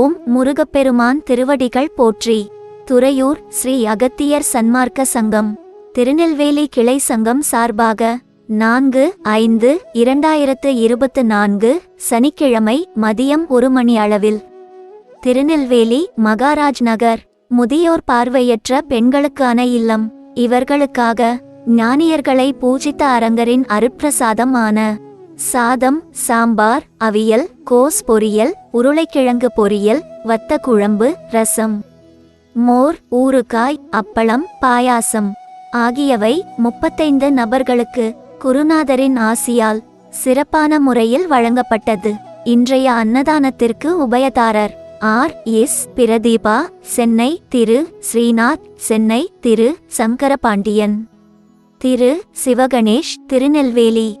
ஓம் முருகப்பெருமான் திருவடிகள் போற்றி. துறையூர் ஸ்ரீ அகத்தியர் சன்மார்க்க சங்கம். திருநெல்வேலி கிளை சங்கம் சார்பாக நான்கு ஐந்து இரண்டாயிரத்து இருபத்து நான்கு சனிக்கிழமை மதியம் ஒரு மணி அளவில். திருநெல்வேலி மகாராஜ் நகர் முதியோர் பார்வையற்ற பெண்களுக்கான இல்லம். இவர்களுக்காக ஞானியர்களை பூஜித்த அரங்கரின் அருட்பிரசாதம் ஆன சாதம் சாம்பார் அவியல் கோஸ் பொரியல் உருளைக்கிழங்கு பொரியல் வத்த குழம்பு ரசம். மோர் ஊறுகாய் அப்பளம் பாயாசம். ஆகியவை முப்பத்தைந்து நபர்களுக்கு குருநாதரின் ஆசியால் சிறப்பான முறையில் வழங்கப்பட்டது. இன்றைய அன்னதானத்திற்கு உபயதாரர் R. S. Pratibha Chennai Thiru. Srinath Chennai Thiru. Sankarapandian. Thiru. Sivaganesh Tirunelveli.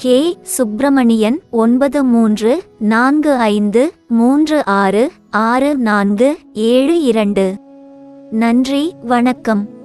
K. Subramanian ஒன்பது மூன்று நான்கு ஐந்து மூன்று ஆறு ஆறு நான்கு ஏழு இரண்டு. நன்றி வணக்கம்.